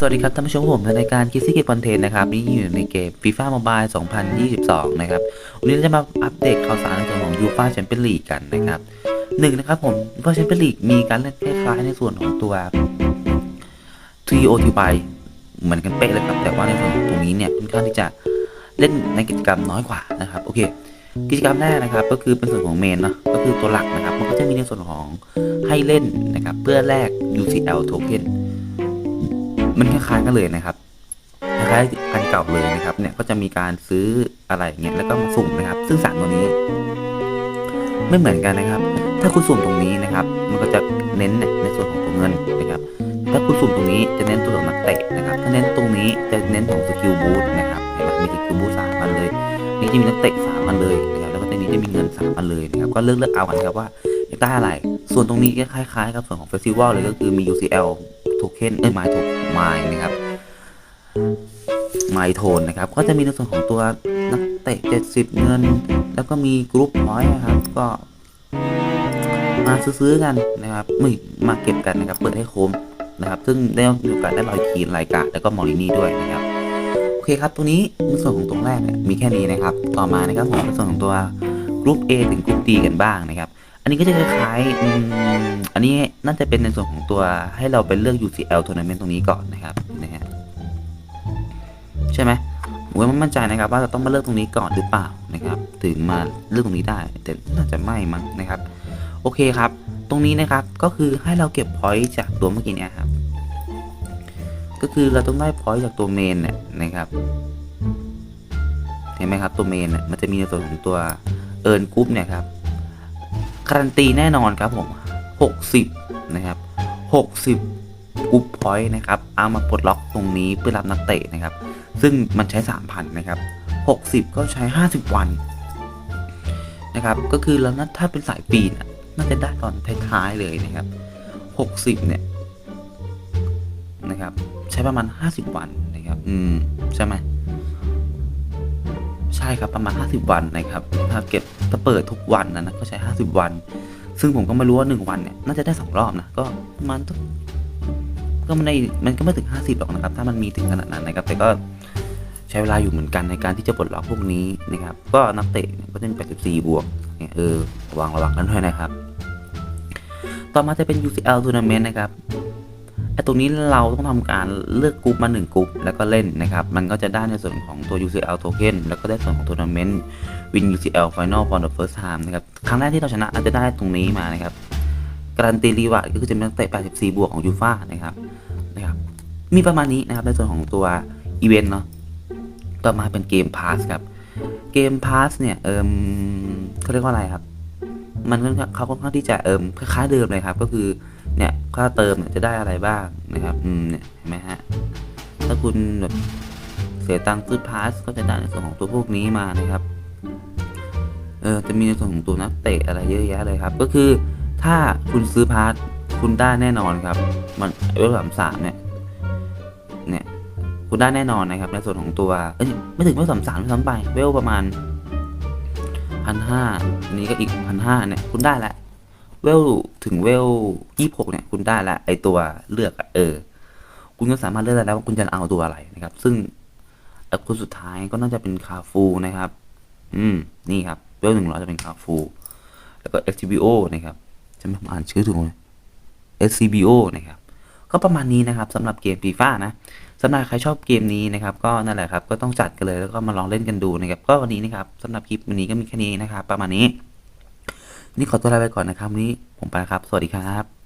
สวัสดีครับท่านผู้ชมผมในรายการคิซี่เกมคอนเทนต์นะครับนี่อยู่ในเกม FIFA Mobile 2022 นะครับ วันนี้เราจะมาอัปเดตข่าวสารในส่วนของ UEFA Champions League กันนะครับหนึ่งนะครับผม UEFA Champions League มีการเล่นคล้ายๆในส่วนของตัว TOTY เหมือนกันเป๊ะเลยครับ แต่ว่าในส่วนของตรงนี้เนี่ยค่อนข้างที่จะเล่นในกิจกรรมน้อยกว่านะครับโอเค กิจกรรมแรกนะครับ ก็คือเป็นส่วนของเมนเนาะก็คือตัวหลักนะครับมันก็จะมีในส่วนของให้เล่นนะครับเพื่อแลก UCL token มันคล้ายๆกันเลยนะครับคล้ายๆกันเก่าเลยนะครับ เนี่ยก็จะมีการซื้ออะไรเงี้ยแล้วก็มาสุ่มนะครับ ซึ่งสารตัวนี้ ไม่เหมือนกันนะครับ ถ้าคุณสุ่มตรงนี้นะครับ มันก็จะเน้นในส่วนของตัวเงินนะครับ ถ้าคุณสุ่มตรงนี้จะเน้นตัวของนักเตะนะครับ ถ้าเน้นตรงนี้จะเน้นของสกิลบูทนะครับเห็นไหมมีสกิลบูทสามพันเลยนี่จะมีนักเตะสามพันเลยนะครับแล้วก็ตรงนี้จะมีเงินสามพันเลยนะครับก็เลือกเลือกเอากันครับว่าอยากได้อะไร ส่วนตรงนี้ก็คล้ายๆกับส่วนของเฟสติวัลเลยก็คือมี UCL โทเค็นเอ้ยไมโทไมนะครับไมโทนนะครับ ก็จะมีในส่วนของตัวนักเตะ 70 เงิน แล้วก็มีกรุ๊ปพอยต์นะครับ ก็มาซื้อๆกันนะครับไม่มาเก็บกันนะครับ เปิดให้โคมนะครับ ซึ่งได้มีโอกาสได้ลอยคีนรายการแล้วก็มอรินี่ด้วยนะครับ โอเคครับตัวนี้ในส่วนของตรงแรกเนี่ยมีแค่นี้นะครับ ต่อมานะครับผมในส่วนของตัวกรุ๊ป A ถึงกรุ๊ป D กันบ้างนะครับ นนี้ก็จะคล้ายๆอันนี้น่าจะเป็นในส่วนของตัวให้เราไปเลือก UCL tournament ตรงนี้ก่อนนะครับนะฮะใช่ไหมผมว่าไม่มั่นใจนะครับว่าเราต้องมาเลือกตรงนี้ก่อนหรือเปล่านะครับ ถึงมาเลือกตรงนี้ได้แต่น่าจะไม่มั้งนะครับ โอเคครับ ตรงนี้นะครับก็คือให้เราเก็บพอยต์จากตัวเมื่อกี้เนี่ยครับ ก็คือเราต้องได้พอยต์จากตัวเมนเนี่ยนะครับเห็นไหมครับตัวเมนเนี่ยมันจะมีในส่วนของตัวเอิร์นกรุ๊ปเนี่ยครับ การันตีแน่นอนครับผม 60 นะครับ 60อุปพอยต์นะครับเอามาปลดล็อกตรงนี้เพื่อรับนักเตะนะครับ ซึ่งมันใช้ 3,000 นะครับ 60 ก็ใช้ 50 วันนะครับ ก็คือแล้วนะถ้าเป็นสายปีนะน่าจะได้ตอนท้ายๆเลยนะครับ 60 เนี่ยนะครับ ใช้ประมาณ 50 วันนะครับ อืม ใช่ไหมใช่ครับประมาณ 50 วันนะครับถ้าเก็บ ถ้าเปิดทุกวันนะนะก็ใช้ 50 วัน ซึ่งผมก็ไม่รู้ว่า 1 วันเนี่ยน่าจะได้ 2 รอบนะก็มันก็มันในมันก็ไม่ถึง 50หรอกนะครับ ถ้ามันมีถึงขนาดนั้นนะครับ แต่ก็ใช้เวลาอยู่เหมือนกันในการที่จะปลดล็อกพวกนี้นะครับ ก็นักเตะก็จะมี84 บวกเนี่ยเออระวังระวังกันด้วยนะครับ ต่อมาจะเป็น UCL Tournament นะครับ ไอตรงนี้เราต้องทำการเลือกกรุ๊ปมา1กรุ๊ปแล้วก็เล่นนะครับ มันก็จะได้ในส่วนของตัว UCL Token แล้วก็ได้ส่วนของทัวร์นาเมนต์ Win UCL Final for the first time นะครับ ครั้งแรกที่เราชนะอาจจะได้ตรงนี้มานะครับ การันตีรีวาร์ดก็คือจะเป็นนักเตะ 84 บวกของยูฟ่านะครับ นะครับ มีประมาณนี้นะครับในส่วนของตัวอีเวนต์เนาะ ต่อมาเป็นเกมพาสครับ เกมพาสเนี่ย เอิมเขาเรียกว่าอะไรครับ มันเขาค่อนข้างที่จะเอิมคล้ายๆเดิมเลยครับ ก็คือ เนี่ยค่าเติมเนี่ยจะได้อะไรบ้างนะครับอืมเนี่ยเห็นไหมฮะถ้าคุณแบบเสียตังค์ซื้อพาสก็จะได้ในส่วนของตัวพวกนี้มานะครับเออจะมีในส่วนของตัวนักเตะอะไรเยอะแยะเลยครับ ก็คือถ้าคุณซื้อพาสคุณได้แน่นอนครับ มันเวลสามสามเนี่ยเนี่ยคุณได้แน่นอนนะครับ ในส่วนของตัวเอ้ยไม่ถึงเวลสามสามซ้ำไปเวลประมาณพันห้าอันนี้ก็อีกพันห้าเนี่ยคุณได้แล้ว เวลถึงเวลยี่หกเนี่ยคุณได้ละไอตัวเลือกอะเออ คุณก็สามารถเลือกได้แล้วว่าคุณจะเอาตัวอะไรนะครับ ซึ่งอ่อคนสุดท้ายก็น่าจะเป็นคาฟูนะครับ อืม นี่ครับ เวลหนึ่งร้อยจะเป็นคาฟู แล้วก็ XBO นะครับจะไม่อ่านชื่อถูกไหม SCBO นะครับ ก็ประมาณนี้นะครับสำหรับเกมฟีฟ่านะสำหรับใครชอบเกมนี้นะครับ ก็นั่นแหละครับ ก็ต้องจัดกันเลยแล้วก็มาลองเล่นกันดูนะครับ ก็วันนี้นะครับสำหรับคลิปวันนี้ก็มีแค่นี้นะครับ ประมาณนี้ นี่ขอตัวลาไปก่อนนะครับวันนี้ผมไปครับ สวัสดีครับ